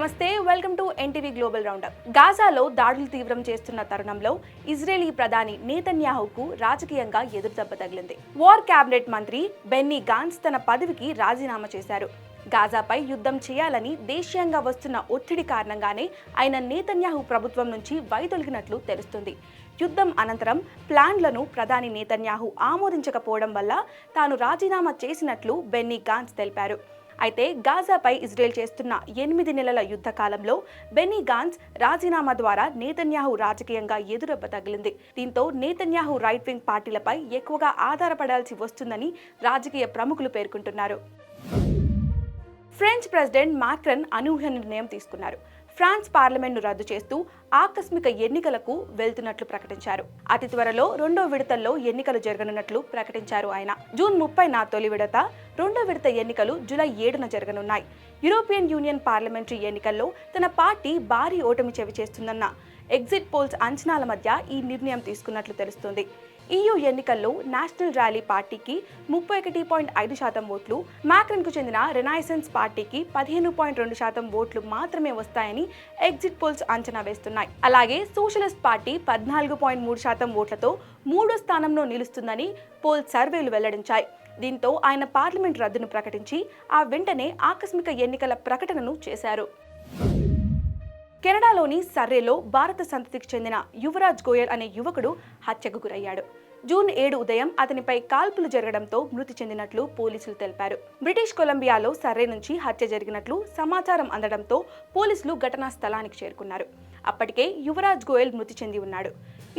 Namaste welcome to NTV global roundup. గాజాలో దాడులు తీవ్రం చేస్తున్న తరుణంలో ఇజ్రాయేలీ ప్రధాని నేతన్యాహుకు రాజకీయంగా ఎదురుదెబ్బ తగిలింది. వార్ క్యాబినెట్ మంత్రి బెన్నీ గాన్స్ తన పదవికి రాజీనామా చేశారు. గాజాపై యుద్ధం చేయాలని దేశీయంగా వస్తున్న ఒత్తిడి కారణంగానే ఆయన నేతన్యాహు ప్రభుత్వం నుంచి వైదొలిగినట్లు తెలుస్తుంది. యుద్ధం అనంతరం ప్లాన్లను ప్రధాని నేతన్యాహు ఆమోదించకపోవడం వల్ల తాను రాజీనామా చేసినట్లు బెన్నీ గాన్స్ తెలిపారు. అయితే గాజాపై ఇజ్రాయెల్ చేస్తున్న ఎనిమిది నెలల యుద్ధ కాలంలో బెన్నీ గాన్స్ రాజీనామా ద్వారా నేతన్యాహు రాజకీయంగా ఎదురొబ్బ తగిలింది. దీంతో నేతన్యాహు రైట్ వింగ్ పార్టీలపై ఎక్కువగా ఆధారపడాల్సి వస్తుందని రాజకీయ ప్రముఖులు పేర్కొంటున్నారు. ఫ్రెంచ్ ప్రెసిడెంట్ మాక్రన్ అనూహ్య నిర్ణయం తీసుకున్నారు. ఫ్రాన్స్ పార్లమెంట్ను రద్దు చేస్తూ ఆకస్మిక ఎన్నికలకు వెళ్తున్నట్లు ప్రకటించారు. అతి త్వరలో రెండో విడతల్లో ఎన్నికలు జరగనున్నట్లు ప్రకటించారు ఆయన. జూన్ ముప్పై నా తొలి విడత రెండో విడత ఎన్నికలు జూలై ఏడున జరగనున్నాయి. యూరోపియన్ యూనియన్ పార్లమెంటరీ ఎన్నికల్లో తన పార్టీ భారీ ఓటమి చవి చేస్తుందన్న ఎగ్జిట్ పోల్స్ అంచనాల మధ్య ఈ నిర్ణయం తీసుకున్నట్లు తెలుస్తుంది. ఈయూ ఎన్నికల్లో నేషనల్ ర్యాలీ పార్టీకి ముప్పై ఒకటి పాయింట్ ఐదు శాతం ఓట్లు మ్యాక్రన్కు చెందిన రెనాయిసెన్స్ పార్టీకి పదిహేను పాయింట్ రెండు శాతం ఓట్లు మాత్రమే వస్తాయని ఎగ్జిట్ పోల్స్ అంచనా వేస్తున్నాయి. అలాగే సోషలిస్ట్ పార్టీ పద్నాలుగు పాయింట్ మూడు శాతం ఓట్లతో మూడో స్థానంలో నిలుస్తుందని పోల్ సర్వేలు వెల్లడించాయి. దీంతో ఆయన పార్లమెంట్ రద్దును ప్రకటించి ఆ వెంటనే ఆకస్మిక ఎన్నికల ప్రకటనను చేశారు. కెనడాలోని సర్రేలో భారత సంతతికి చెందిన యువరాజ్ గోయల్ అనే యువకుడు హత్యకు గురయ్యాడు. జూన్ ఏడు ఉదయం అతనిపై కాల్పులు జరగడంతో మృతి చెందినట్లు పోలీసులు తెలిపారు. బ్రిటిష్ కొలంబియాలో సర్రే నుంచి హత్య జరిగినట్లు సమాచారం అందడంతో పోలీసులు ఘటనా స్థలానికి చేరుకున్నారు. అప్పటికే యువరాజ్ గోయల్ మృతి చెంది ఉన్నాడు.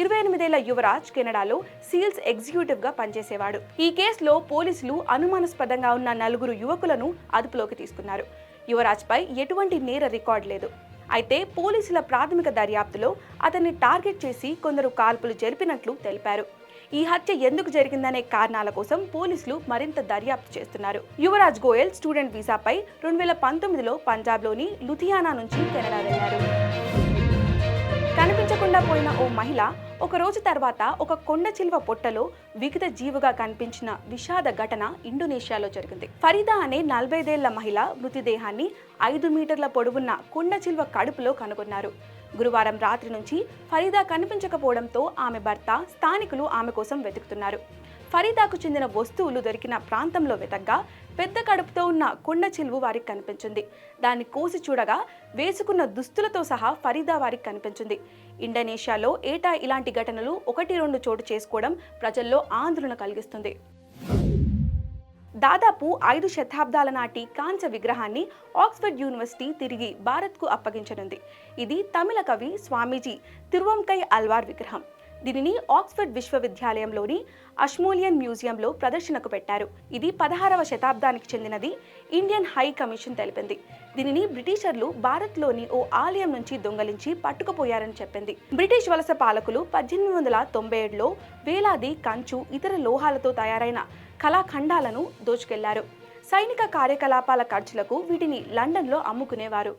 ఇరవై ఎనిమిదేళ్ళ యువరాజ్ కెనడాలో సీల్స్ ఎగ్జిక్యూటివ్గా పనిచేసేవాడు. ఈ కేసులో పోలీసులు అనుమానాస్పదంగా ఉన్న నలుగురు యువకులను అదుపులోకి తీసుకున్నారు. యువరాజ్పై ఎటువంటి నేర రికార్డు లేదు. అయితే పోలీసుల ప్రాథమిక దర్యాప్తులో అతన్ని టార్గెట్ చేసి కొందరు కాల్పులు జరిపినట్లు తెలిపారు. ఈ హత్య ఎందుకు జరిగిందనే కారణాల కోసం పోలీసులు మరింత దర్యాప్తు చేస్తున్నారు. యువరాజ్ గోయల్ స్టూడెంట్ వీసాపై రెండు వేల పంతొమ్మిదిలో పంజాబ్లోని లుధియానా నుంచి కెనడా వెళ్ళారు కనిపించకుండా పోయిన ఓ మహిళ ఒక రోజు తర్వాత ఒక కొండ చిల్వ పొట్టలో విగత జీవుగా కనిపించిన విషాద ఘటన ఇండోనేషియాలో జరిగింది. ఫరీదా అనే నలభైదేళ్ళ మహిళ మృతదేహాన్ని ఐదు మీటర్ల పొడవున్న కొండ చిల్వ కడుపులో కనుగొన్నారు. గురువారం రాత్రి నుంచి ఫరీదా కనిపించకపోవడంతో ఆమె భర్త స్థానికులు ఆమె కోసం వెతుకుతున్నారు. ఫరీదాకు చెందిన వస్తువులు దొరికిన ప్రాంతంలో వెతగ్గా పెద్ద కడుపుతో ఉన్న కొండ చెలువు వారికి కనిపించింది. దాన్ని కోసి చూడగా వేసుకున్న దుస్తులతో సహా ఫరీదా వారికి కనిపించింది. ఇండోనేషియాలో ఏటా ఇలాంటి ఘటనలు ఒకటి రెండు చోటు చేసుకోవడం ప్రజల్లో ఆందోళన కలిగిస్తుంది. దాదాపు ఐదు శతాబ్దాల నాటి కాంచ విగ్రహాన్ని ఆక్స్ఫర్డ్ యూనివర్సిటీ తిరిగి భారత్కు అప్పగించనుంది. ఇది తమిళ కవి స్వామీజీ తిరువంకై అల్వార్ విగ్రహం. దీనిని ఆక్స్ఫర్డ్ విశ్వవిద్యాలయంలోని అష్మోలియన్ మ్యూజియంలో ప్రదర్శనకు పెట్టారు. ఇది పదహారవ శతాబ్దానికి చెందినది ఇండియన్ హై కమిషన్ తెలిపింది. దీనిని బ్రిటిషర్లు భారత్లోని ఓ ఆలయం నుంచి దొంగలించి పట్టుకుపోయారని చెప్పింది. బ్రిటిష్ వలస పాలకులు పద్దెనిమిది వందల తొంభై ఏడులో వేలాది కంచు ఇతర లోహాలతో తయారైన కళాఖండాలను దోచుకెళ్ళారు. సైనిక కార్యకలాపాల ఖర్చులకు వీటిని లండన్లో అమ్ముకునేవారు.